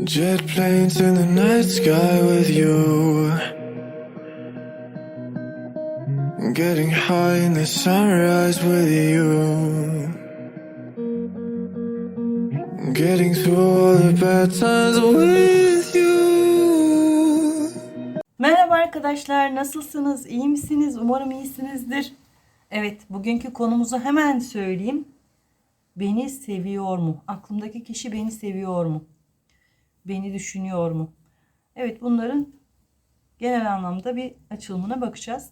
Jet planes in the night sky with you. Getting high in the sunrise with you. Getting through all the bad times with you. Merhaba arkadaşlar, nasılsınız? İyi misiniz? Umarım iyisinizdir. Evet, bugünkü konumuzu hemen söyleyeyim. Beni seviyor mu? Aklımdaki kişi beni seviyor mu? Beni düşünüyor mu? Evet, bunların genel anlamda bir açılımına bakacağız.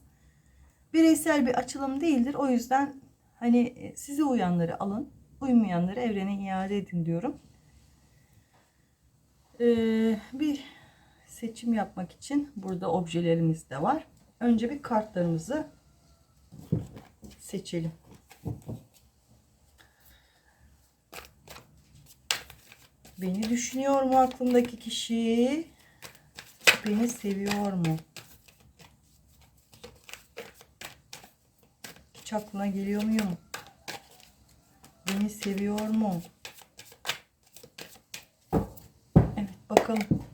Bireysel bir açılım değildir. O yüzden hani e, size uyanları alın, uymayanları evrene iade edin diyorum. Ee, bir seçim yapmak için burada objelerimiz de var. Önce bir kartlarımızı seçelim. Beni düşünüyor mu aklımdaki kişi? Beni seviyor mu? Hiç aklına geliyor muyum? Beni seviyor mu? Evet bakalım.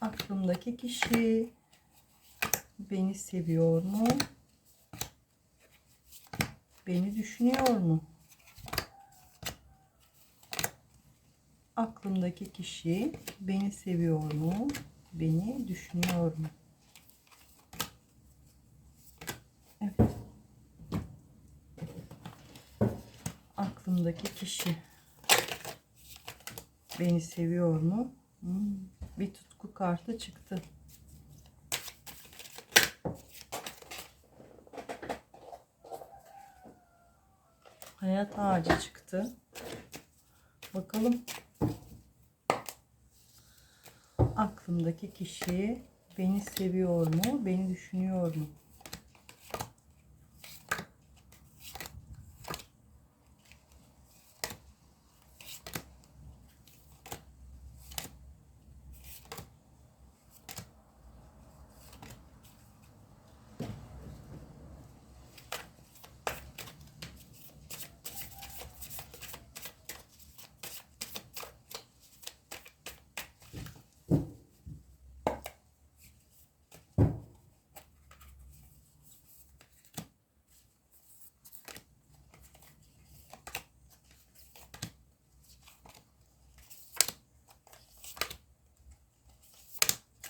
Aklımdaki kişi beni seviyor mu? Beni düşünüyor mu? Aklımdaki kişi beni seviyor mu? Beni düşünüyor mu? Evet. Aklımdaki kişi beni seviyor mu? Hmm, bir tutku kartı çıktı. Hayat ağacı çıktı. Bakalım. Aklımdaki kişi beni seviyor mu? Beni düşünüyor mu?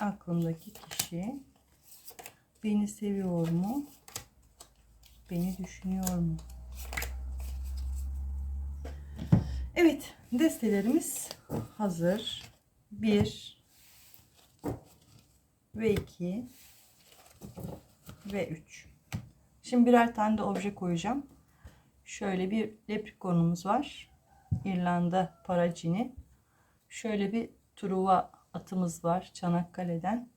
Aklımdaki kişi beni seviyor mu? Beni düşünüyor mu? Evet, destelerimiz hazır. 1 ve 2 ve 3. Şimdi birer tane de obje koyacağım. Şöyle bir leprekonumuz var. İrlanda paracini. Şöyle bir truva atımız var Çanakkale'den.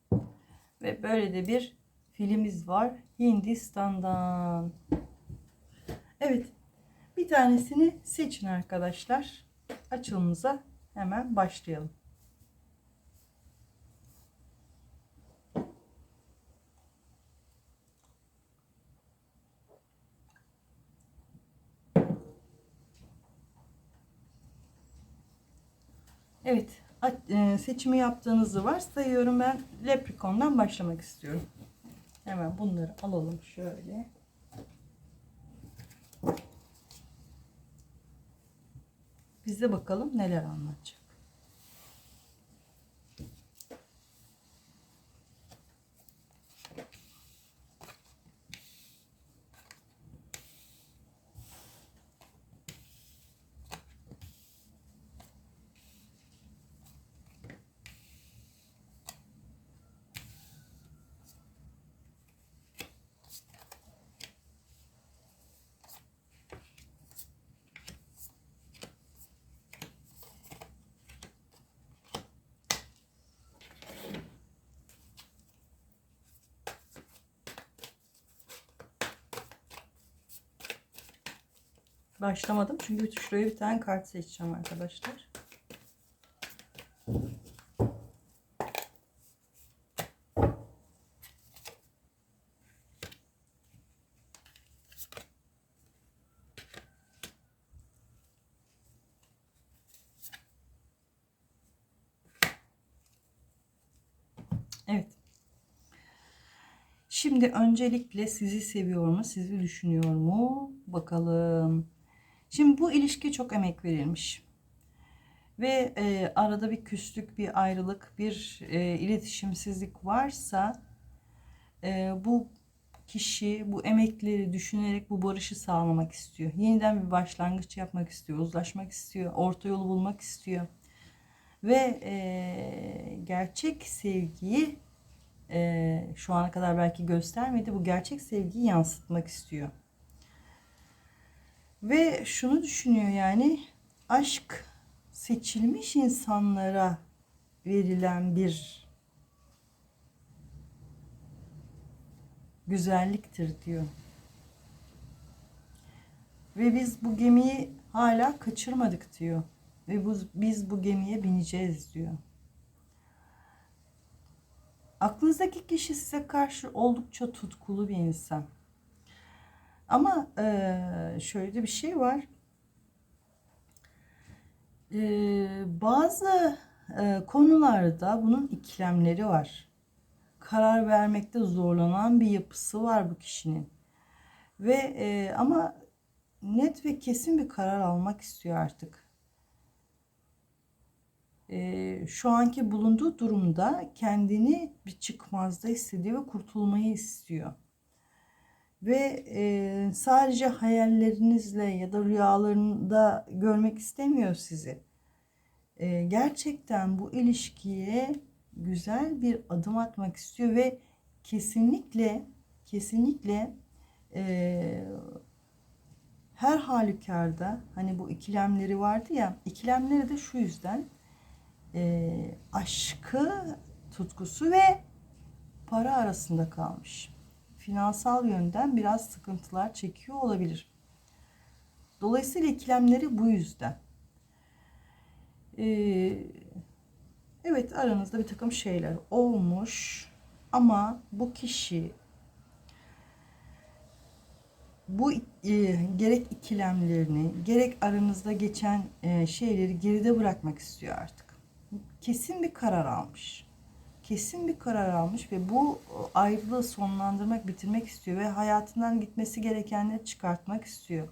Ve böyle de bir filimiz var Hindistan'dan. Evet. Bir tanesini seçin arkadaşlar. Açılımıza hemen başlayalım. Evet, a- e, seçimi yaptığınızı varsayıyorum. Ben Leprechaun'dan başlamak istiyorum. Hemen bunları alalım şöyle. Bize bakalım neler anlatacak. başlamadım. Çünkü şuraya bir tane kart seçeceğim arkadaşlar. Evet. Şimdi öncelikle sizi seviyor mu, sizi düşünüyor mu? Bakalım. Şimdi bu ilişkiye çok emek verilmiş. Ve e, arada bir küslük, bir ayrılık, bir e, iletişimsizlik varsa e, bu kişi bu emekleri düşünerek bu barışı sağlamak istiyor. Yeniden bir başlangıç yapmak istiyor, uzlaşmak istiyor, orta yolu bulmak istiyor. Ve e, gerçek sevgiyi e, şu ana kadar belki göstermedi. Bu gerçek sevgiyi yansıtmak istiyor. Ve şunu düşünüyor yani aşk seçilmiş insanlara verilen bir güzelliktir diyor. Ve biz bu gemiyi hala kaçırmadık diyor. Ve bu, biz bu gemiye bineceğiz diyor. Aklınızdaki kişi size karşı oldukça tutkulu bir insan. Ama eee, şöyle bir şey var. Eee, bazı eee, konularda bunun ikilemleri var. Karar vermekte zorlanan bir yapısı var bu kişinin. Ve eee, ama net ve kesin bir karar almak istiyor artık. Eee, şu anki bulunduğu durumda kendini bir çıkmazda hissediyor ve kurtulmayı istiyor. Ve eee, sadece hayallerinizle ya da rüyalarında görmek istemiyor sizi. Eee, gerçekten bu ilişkiye güzel bir adım atmak istiyor ve kesinlikle kesinlikle eee, her halükarda hani bu ikilemleri vardı ya ikilemleri de şu yüzden eee, aşkı tutkusu ve para arasında kalmış. Finansal yönden biraz sıkıntılar çekiyor olabilir. Dolayısıyla ikilemleri bu yüzden. Ee, evet aranızda bir takım şeyler olmuş ama bu kişi bu e, gerek ikilemlerini gerek aranızda geçen e, şeyleri geride bırakmak istiyor artık. Kesin bir karar almış kesin bir karar almış ve bu ayrılığı sonlandırmak, bitirmek istiyor ve hayatından gitmesi gerekenleri çıkartmak istiyor.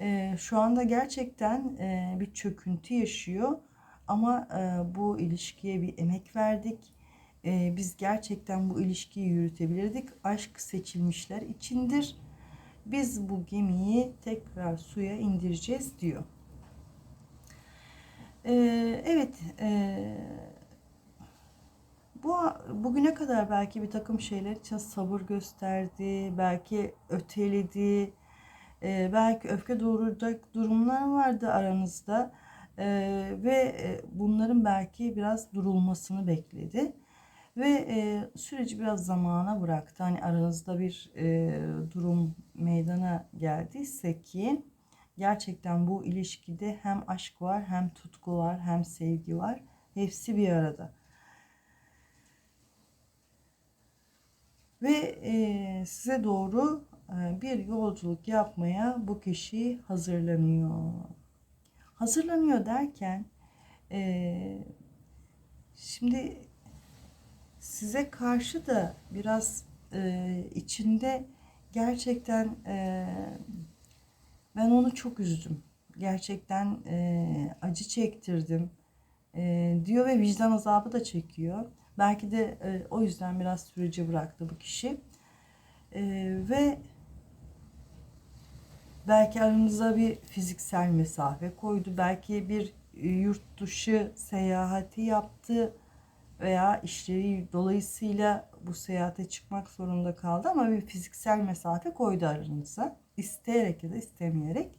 Ee, şu anda gerçekten e, bir çöküntü yaşıyor ama e, bu ilişkiye bir emek verdik. E, biz gerçekten bu ilişkiyi yürütebilirdik. Aşk seçilmişler içindir. Biz bu gemiyi tekrar suya indireceğiz diyor. Evet, e, bu bugüne kadar belki bir takım şeyler için sabır gösterdi, belki öteledi, e, belki öfke doğuracak durumlar vardı aranızda E, ve e, bunların belki biraz durulmasını bekledi ve e, süreci biraz zamana bıraktı. Hani aranızda bir e, durum meydana geldiyse ki gerçekten bu ilişkide hem aşk var, hem tutku var, hem sevgi var. Hepsi bir arada. Ve e, size doğru e, bir yolculuk yapmaya bu kişi hazırlanıyor. Hazırlanıyor derken e, şimdi size karşı da biraz e, içinde gerçekten e, ben onu çok üzdüm. Gerçekten e, acı çektirdim e, diyor ve vicdan azabı da çekiyor. Belki de e, o yüzden biraz süreci bıraktı bu kişi. E, ve belki aranıza bir fiziksel mesafe koydu. Belki bir e, yurt dışı seyahati yaptı veya işleri dolayısıyla bu seyahate çıkmak zorunda kaldı ama bir fiziksel mesafe koydu aranıza. İsteyerek ya da istemeyerek.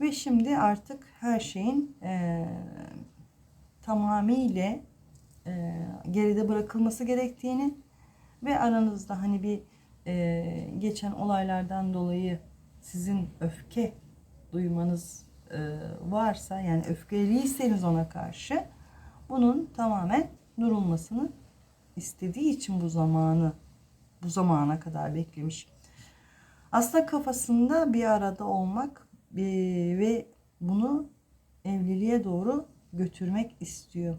Ve şimdi artık her şeyin e, tamamıyla e, geride bırakılması gerektiğini ve aranızda hani bir e, geçen olaylardan dolayı sizin öfke duymanız e, varsa yani öfkeliyseniz ona karşı bunun tamamen durulmasını istediği için bu zamanı bu zamana kadar beklemiş. Aslında kafasında bir arada olmak e, ve bunu evliliğe doğru götürmek istiyor.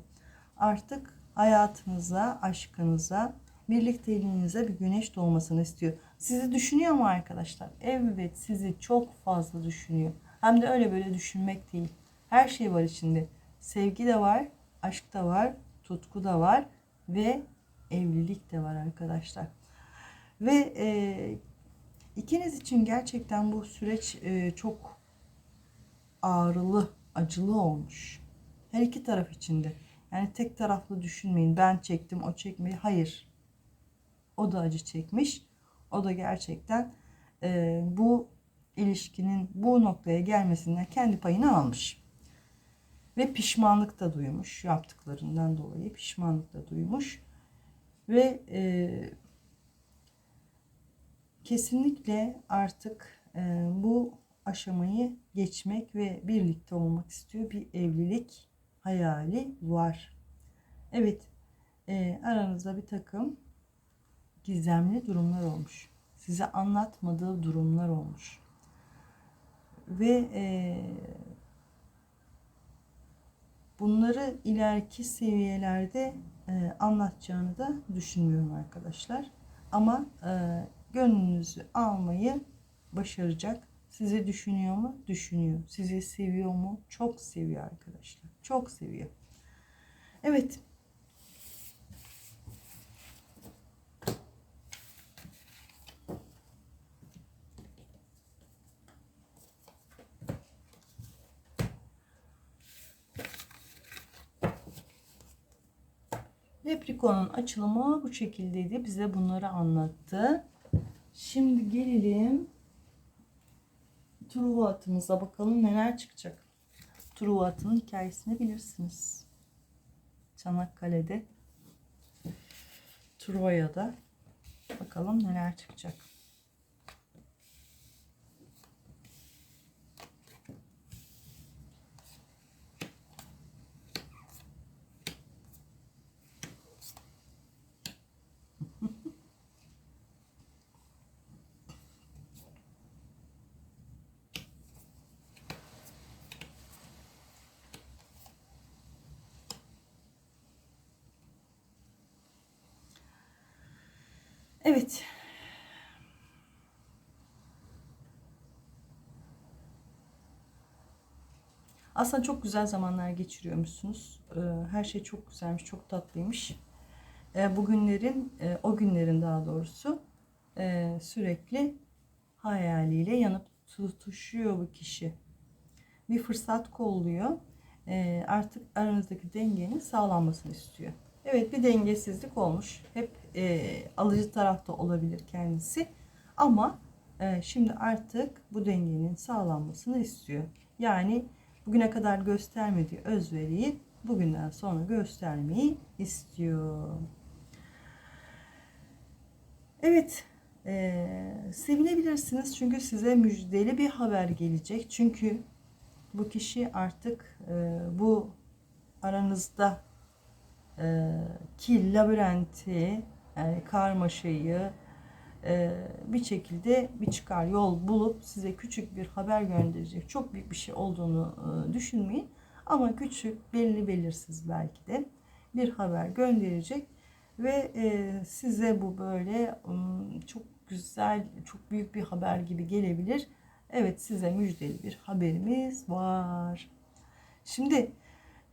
Artık hayatınıza, aşkınıza birlikteliğinize bir güneş doğmasını istiyor. Sizi düşünüyor mu arkadaşlar? Evet sizi çok fazla düşünüyor. Hem de öyle böyle düşünmek değil. Her şey var içinde. Sevgi de var, aşk da var, tutku da var ve evlilik de var arkadaşlar. Ve e, ikiniz için gerçekten bu süreç e, çok ağrılı, acılı olmuş. Her iki taraf içinde. Yani tek taraflı düşünmeyin. Ben çektim, o çekmedi. Hayır. O da acı çekmiş. O da gerçekten e, bu ilişkinin bu noktaya gelmesinden kendi payını almış. Ve pişmanlık da duymuş. Yaptıklarından dolayı pişmanlık da duymuş. Ve e, kesinlikle artık e, bu aşamayı geçmek ve birlikte olmak istiyor. Bir evlilik hayali var. Evet, e, aranızda bir takım gizemli durumlar olmuş. Size anlatmadığı durumlar olmuş. Ve e, bunları ileriki seviyelerde e, anlatacağını da düşünmüyorum arkadaşlar. Ama e, gönlünüzü almayı başaracak. Sizi düşünüyor mu? Düşünüyor. Sizi seviyor mu? Çok seviyor arkadaşlar. Çok seviyor. Evet. Leprechaun'un açılımı bu şekildeydi. Bize bunları anlattı. Şimdi gelelim Truva atımıza bakalım neler çıkacak. Truva atının hikayesini bilirsiniz. Çanakkale'de Truva'ya da bakalım neler çıkacak. Evet. Aslında çok güzel zamanlar geçiriyormuşsunuz. Ee, Her şey çok güzelmiş, çok tatlıymış. Ee, Bugünlerin, e, o günlerin daha doğrusu e, sürekli hayaliyle yanıp tutuşuyor bu kişi. Bir fırsat kolluyor. Ee, Artık aranızdaki dengenin sağlanmasını istiyor. Evet bir dengesizlik olmuş. Hep e, alıcı tarafta olabilir kendisi. Ama şimdi artık bu dengenin sağlanmasını istiyor. Yani bugüne kadar göstermediği özveriyi bugünden sonra göstermeyi istiyor. Evet, e, sevinebilirsiniz çünkü size müjdeli bir haber gelecek. Çünkü bu kişi artık e, bu aranızda e, ki labirenti, yani karmaşayı bir şekilde bir çıkar yol bulup size küçük bir haber gönderecek. Çok büyük bir şey olduğunu e, düşünmeyin. Ama küçük, belli belirsiz belki de bir haber gönderecek ve e, size bu böyle çok güzel, çok büyük bir haber gibi gelebilir. Evet size müjdeli bir haberimiz var. Şimdi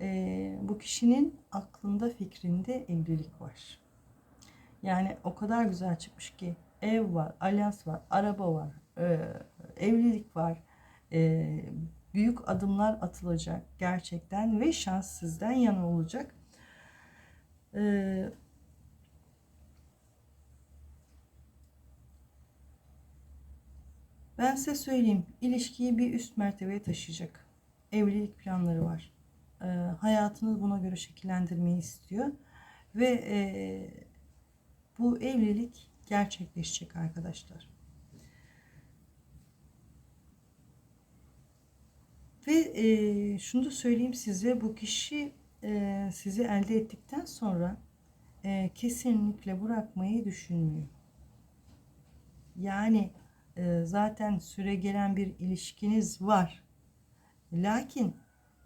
e, bu kişinin aklında fikrinde evlilik var. Yani o kadar güzel çıkmış ki ev var, alyans var, araba var, e, evlilik var. E, büyük adımlar atılacak gerçekten ve şans sizden yana olacak. E, ben size söyleyeyim, ilişkiyi bir üst mertebeye taşıyacak. Evlilik planları var. Hayatınız buna göre şekillendirmeyi istiyor ve e, bu evlilik gerçekleşecek arkadaşlar. Ve e, şunu da söyleyeyim size bu kişi e, sizi elde ettikten sonra e, kesinlikle bırakmayı düşünmüyor. Yani e, zaten süre gelen bir ilişkiniz var. Lakin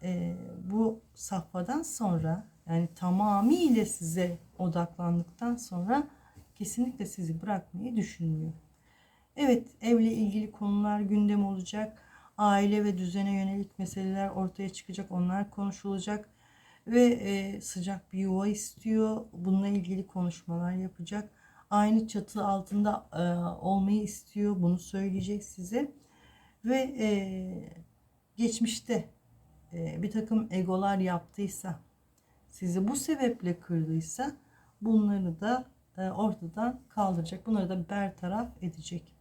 e, bu safhadan sonra yani tamamıyla size odaklandıktan sonra kesinlikle sizi bırakmayı düşünmüyor. Evet, evle ilgili konular gündem olacak. Aile ve düzene yönelik meseleler ortaya çıkacak. Onlar konuşulacak ve e, sıcak bir yuva istiyor. Bununla ilgili konuşmalar yapacak. Aynı çatı altında e, olmayı istiyor. Bunu söyleyecek size. Ve e, geçmişte e, bir takım egolar yaptıysa, sizi bu sebeple kırdıysa bunları da ortadan kaldıracak. Bunları da bertaraf edecek.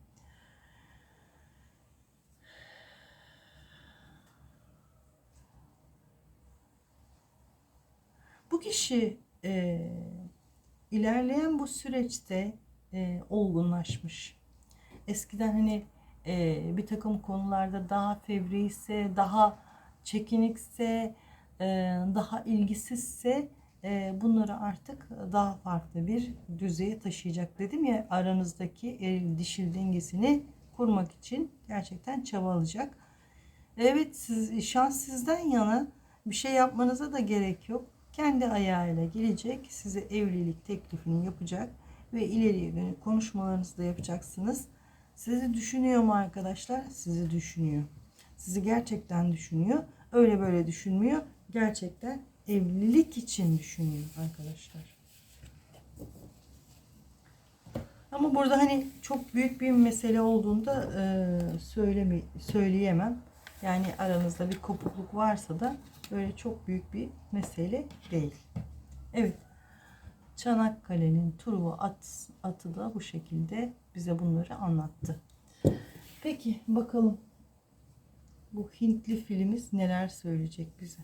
Bu kişi e, ilerleyen bu süreçte e, olgunlaşmış. Eskiden hani e, bir takım konularda daha fevri ise, daha çekinikse, e, daha ilgisizse e, bunları artık daha farklı bir düzeye taşıyacak dedim ya aranızdaki eril dişil dengesini kurmak için gerçekten çabalayacak. Evet siz, şans sizden yana bir şey yapmanıza da gerek yok. Kendi ayağıyla gelecek size evlilik teklifini yapacak ve ileriye dönük konuşmalarınızı da yapacaksınız. Sizi düşünüyor mu arkadaşlar? Sizi düşünüyor. Sizi gerçekten düşünüyor. Öyle böyle düşünmüyor. Gerçekten evlilik için düşünüyor arkadaşlar. Ama burada hani çok büyük bir mesele olduğunda e, söyleme, söyleyemem. Yani aranızda bir kopukluk varsa da böyle çok büyük bir mesele değil. Evet. Çanakkale'nin Truva at, atı da bu şekilde bize bunları anlattı. Peki bakalım bu Hintli filimiz neler söyleyecek bize.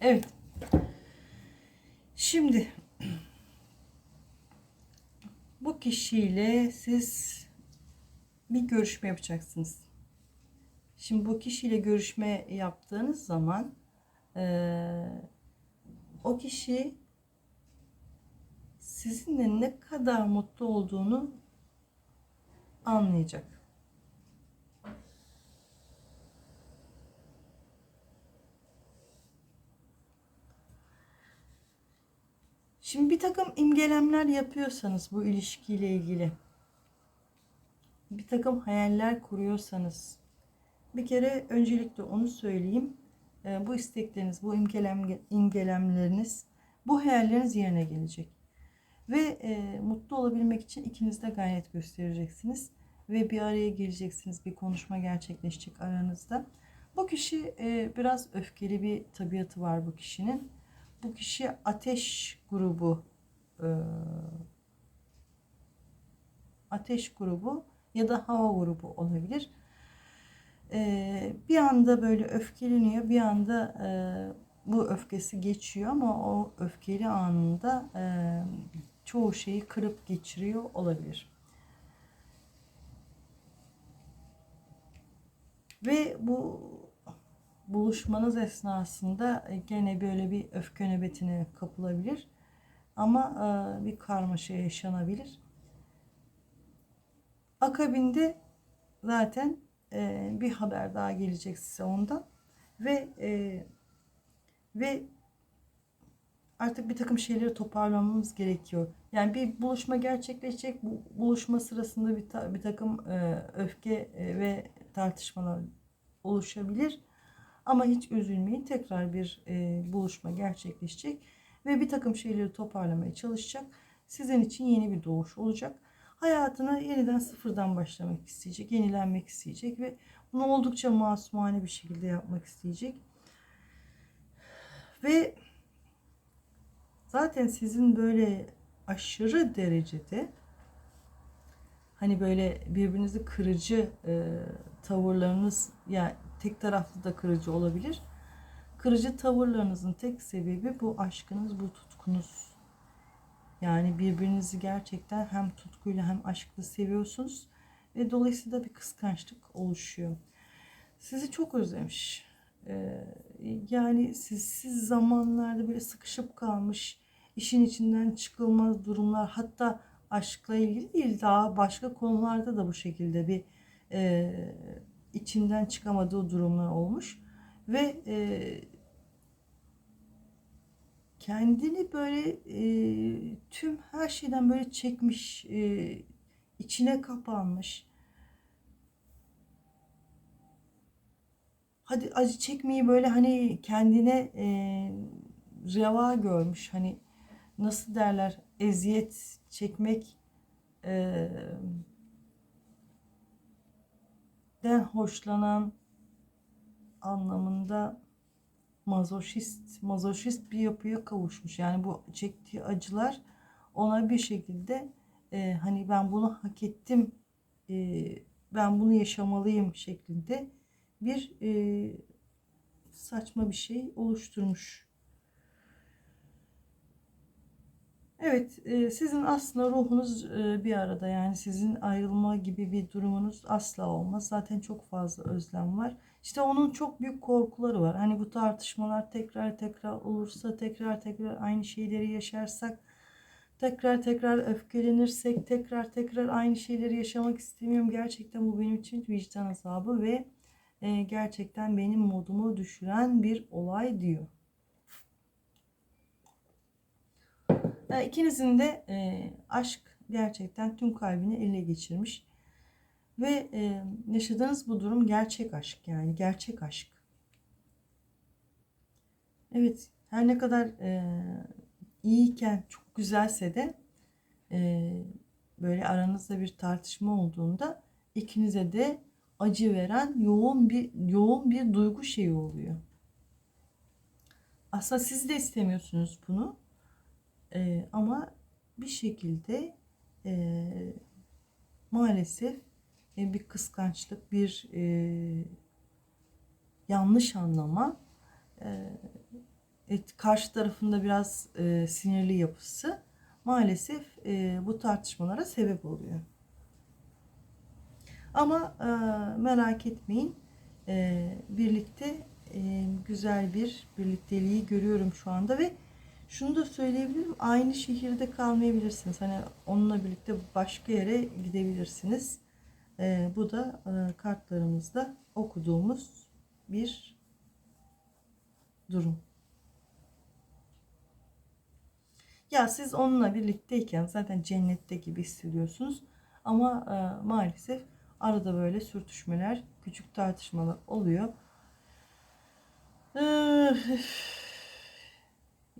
Evet. Şimdi bu kişiyle siz bir görüşme yapacaksınız. Şimdi bu kişiyle görüşme yaptığınız zaman eee, o kişi sizinle ne kadar mutlu olduğunu anlayacak. Şimdi bir takım imgelemler yapıyorsanız bu ilişkiyle ilgili, bir takım hayaller kuruyorsanız, bir kere öncelikle onu söyleyeyim. Ee, Bu istekleriniz, bu imgelem, imgelemleriniz, bu hayalleriniz yerine gelecek. Ve e, mutlu olabilmek için ikiniz de gayret göstereceksiniz. Ve bir araya geleceksiniz, bir konuşma gerçekleşecek aranızda. Bu kişi e, biraz öfkeli bir tabiatı var bu kişinin. Bu kişi ateş grubu e, ateş grubu ya da hava grubu olabilir. E, bir anda böyle öfkeleniyor, bir anda e, bu öfkesi geçiyor ama o öfkeli anında e, çoğu şeyi kırıp geçiriyor olabilir. Ve bu buluşmanız esnasında e, gene böyle bir öfke nöbetine kapılabilir. Ama e, bir karmaşa yaşanabilir. Akabinde zaten e, bir haber daha gelecek size ondan ve ve artık bir takım şeyleri toparlamamız gerekiyor. Yani bir buluşma gerçekleşecek. Bu buluşma sırasında bir, ta- bir takım e, öfke e, ve tartışmalar oluşabilir. Ama hiç üzülmeyin. Tekrar bir e, buluşma gerçekleşecek ve bir takım şeyleri toparlamaya çalışacak. Sizin için yeni bir doğuş olacak. Hayatına yeniden sıfırdan başlamak isteyecek, yenilenmek isteyecek ve bunu oldukça masumane bir şekilde yapmak isteyecek. Ve zaten sizin böyle aşırı derecede hani böyle birbirinizi kırıcı e, tavırlarınız yani tek taraflı da kırıcı olabilir. Kırıcı tavırlarınızın tek sebebi bu aşkınız, bu tutkunuz. Yani birbirinizi gerçekten hem tutkuyla hem aşkla seviyorsunuz ve dolayısıyla bir kıskançlık oluşuyor. Sizi çok özlemiş. Ee, yani sizsiz zamanlarda böyle sıkışıp kalmış, işin içinden çıkılmaz durumlar, hatta aşkla ilgili değil daha başka konularda da bu şekilde bir e, içinden çıkamadığı durumlar olmuş ve e, kendini böyle e, tüm her şeyden böyle çekmiş, e, içine kapanmış. Hadi acı çekmeyi böyle hani kendine e, reva görmüş. Hani nasıl derler eziyet çekmek e, den hoşlanan anlamında mazoşist mazoşist bir yapıya kavuşmuş. Yani bu çektiği acılar ona bir şekilde e, hani ben bunu hak ettim, e, ben bunu yaşamalıyım şeklinde bir e, saçma bir şey oluşturmuş. Evet, e, sizin aslında ruhunuz e, bir arada yani sizin ayrılma gibi bir durumunuz asla olmaz. Zaten çok fazla özlem var. İşte onun çok büyük korkuları var. Hani bu tartışmalar tekrar tekrar olursa, tekrar tekrar aynı şeyleri yaşarsak, tekrar tekrar öfkelenirsek, tekrar tekrar aynı şeyleri yaşamak istemiyorum. Gerçekten bu benim için vicdan azabı ve e, gerçekten benim modumu düşüren bir olay diyor. Yani ikinizin de e, aşk gerçekten tüm kalbini ele geçirmiş. Ve e, yaşadığınız bu durum gerçek aşk yani gerçek aşk. Evet her ne kadar e, iyiyken çok güzelse de e, böyle aranızda bir tartışma olduğunda ikinize de acı veren yoğun bir yoğun bir duygu şeyi oluyor. Aslında siz de istemiyorsunuz bunu. Ee, ama bir şekilde e, maalesef e, bir kıskançlık, bir e, yanlış anlama, e, et, karşı tarafında biraz e, sinirli yapısı maalesef e, bu tartışmalara sebep oluyor. Ama e, merak etmeyin, e, birlikte e, güzel bir birlikteliği görüyorum şu anda ve şunu da söyleyebilirim. Aynı şehirde kalmayabilirsiniz. Hani onunla birlikte başka yere gidebilirsiniz. Ee, bu da e, kartlarımızda okuduğumuz bir durum. Ya siz onunla birlikteyken zaten cennette gibi hissediyorsunuz. Ama e, maalesef arada böyle sürtüşmeler, küçük tartışmalar oluyor. Ee,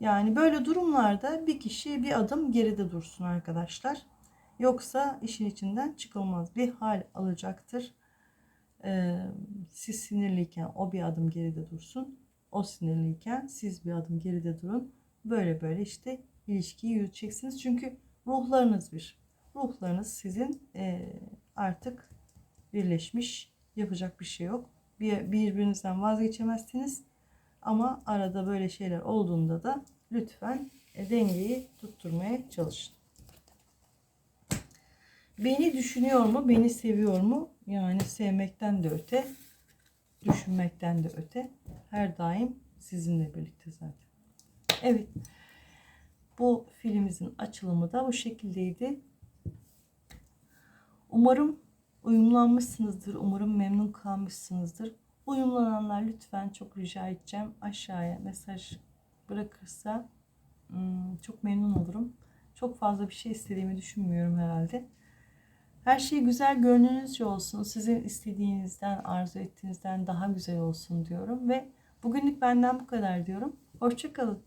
yani böyle durumlarda bir kişi bir adım geride dursun arkadaşlar. Yoksa işin içinden çıkılmaz bir hal alacaktır. Ee, siz sinirliyken o bir adım geride dursun. O sinirliyken siz bir adım geride durun. Böyle böyle işte ilişkiyi yürüteceksiniz. Çünkü ruhlarınız bir. Ruhlarınız sizin e, artık birleşmiş. Yapacak bir şey yok. Bir, birbirinizden vazgeçemezsiniz. Ama arada böyle şeyler olduğunda da lütfen e, dengeyi tutturmaya çalışın. Beni düşünüyor mu? Beni seviyor mu? Yani sevmekten de öte, düşünmekten de öte. Her daim sizinle birlikte zaten. Evet. Bu filmimizin açılımı da bu şekildeydi. Umarım uyumlanmışsınızdır. Umarım memnun kalmışsınızdır. Uyumlananlar lütfen çok rica edeceğim aşağıya mesaj bırakırsa Hmm, çok memnun olurum. Çok fazla bir şey istediğimi düşünmüyorum herhalde. Her şey güzel gönlünüzce olsun. Sizin istediğinizden, arzu ettiğinizden daha güzel olsun diyorum ve bugünlük benden bu kadar diyorum. Hoşçakalın.